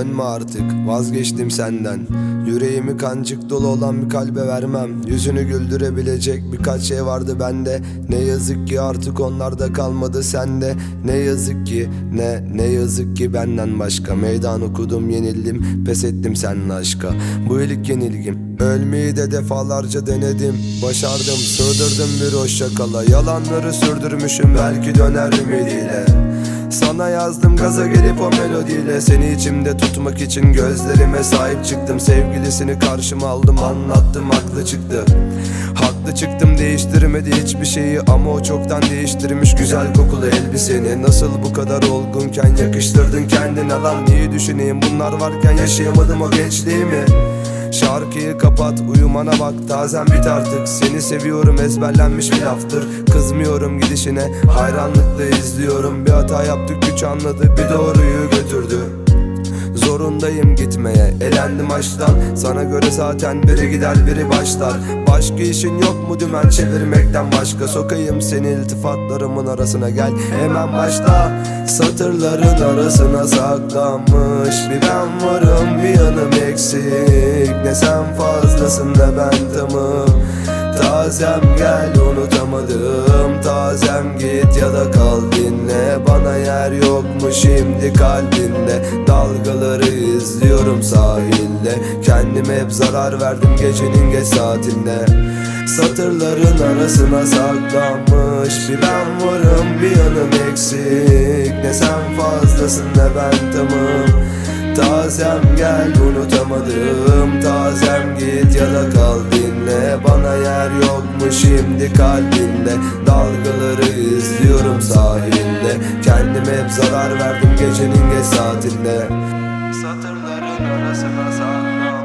dönme artık vazgeçtim senden. Yüreğimi kancık dolu olan bir kalbe vermem. Yüzünü güldürebilecek birkaç şey vardı bende. Ne yazık ki artık onlarda kalmadı sende. Ne yazık ki ne ne yazık ki benden başka. Meydan okudum yenildim pes ettim seninle aşka. Bu ilk yenilgim. Ölmeyi de defalarca denedim. Başardım sığdırdım bir hoşça kala. Yalanları sürdürmüşüm belki döner ümidiyle sana yazdım gaza gelip o melodiyle Seni içimde tutmak için gözlerime sahip çıktım. Sevgilisini karşıma aldım anlattım haklı çıktı. Haklı çıktım değiştirmedi hiçbir şeyi Ama o çoktan değiştirmiş güzel kokulu elbiseni. Nasıl bu kadar olgunken yakıştırdın kendine lan? Niye düşüneyim bunlar varken yaşayamadım o gençliğimi Şarkıyı kapat uyumana bak tazen bit artık. Seni seviyorum ezberlenmiş bir laftır. Kızmıyorum gidişine hayranlıkla izliyorum. Bir hata yaptık güç anladı bir doğruyu götürdü Zorundayım gitmeye. Elendim aşktan Sana göre zaten biri gider biri başlar. Başka işin yok mu dümen çevirmekten başka? Sokayım seni iltifatlarımın arasına gel. Hemen başla. Satırların arasına saklanmış. Bir ben varım bir yanım eksik. Ne sen fazlasın ne ben tamım. Tazem gel unutamadım şimdi kalbinde Dalgaları izliyorum sahilde. Kendime hep zarar verdim gecenin geç saatinde. Satırların arasına saklanmış Bir ben varım bir yanım eksik. Ne sen fazlasın ne ben tamım. Tazem gel unutamadım Tazem git ya da kal dinle yer yok mu şimdi kalbinde. Dalgaları izliyorum sahilde. Kendime hep zarar verdim gecenin geç saatinde. Satırların arasına saklanmış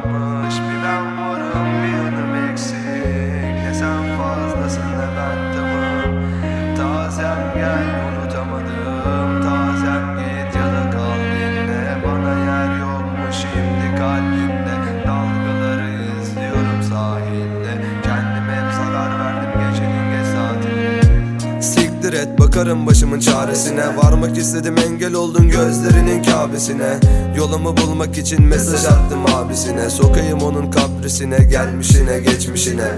bakarım başımın çaresine. Varmak istedim engel oldun gözlerinin kabesine. Yolumu bulmak için mesaj attım abisine. Sokayım onun kaprisine gelmişine geçmişine.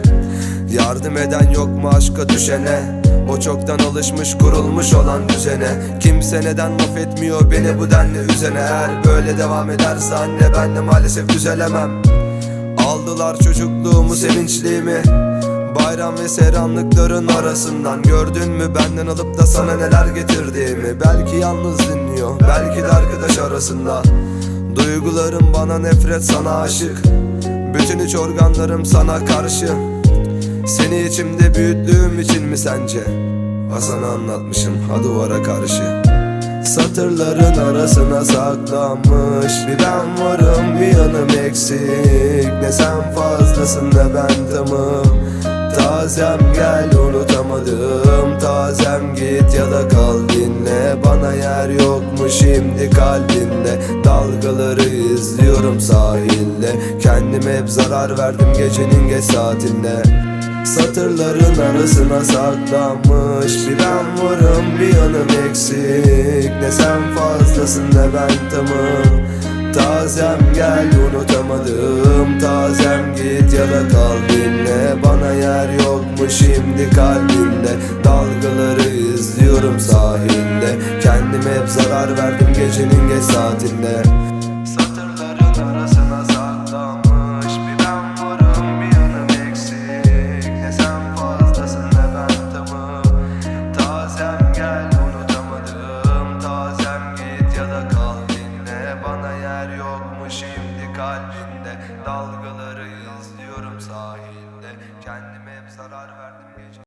Yardım eden yok mu aşka düşene? O çoktan alışmış kurulmuş olan düzene. Kimse neden laf etmiyor beni bu denli üzene? Eğer böyle devam ederse anne ben de maalesef düzelemem. Aldılar çocukluğumu sevinçliğimi Bayram ve seyranlıkların arasından Gördün mü? Benden alıp da sana neler getirdiğimi? Belki yalnız dinliyor belki de arkadaş arasında. Duygularım bana nefret sana aşık. Bütün iç organlarım sana karşı. Seni içimde büyüttüğüm için mi sence? Hasan'a anlatmışım ha duvara karşı. Satırların arasına saklanmış. Bir ben varım bir yanım eksik. Ne sen fazlasın ne ben tamım Tazem gel unutamadım Tazem. Git ya da kal dinle. Bana yer yok mu şimdi kalbinde. Dalgaları izliyorum sahilde. Kendime hep zarar verdim gecenin geç saatinde. Satırların arasına saklanmış Bir ben varım bir yanım eksik. Ne sen fazlasın ne ben tamım. Tazem gel unutamadım Şimdi kalbimde. Dalgaları izliyorum sahilde. Kendime hep zarar verdim gecenin geç saatinde. Satırların arasına saklanmış Bir ben varım bir yanım eksik. Ne sen fazlasın ne ben tamım Tazem gel unutamadım Tazem git. Ya da kal dinle. Bana yer yok mu şimdi kalbinde. Dalgaları izliyorum sahilde zarar verdim gece.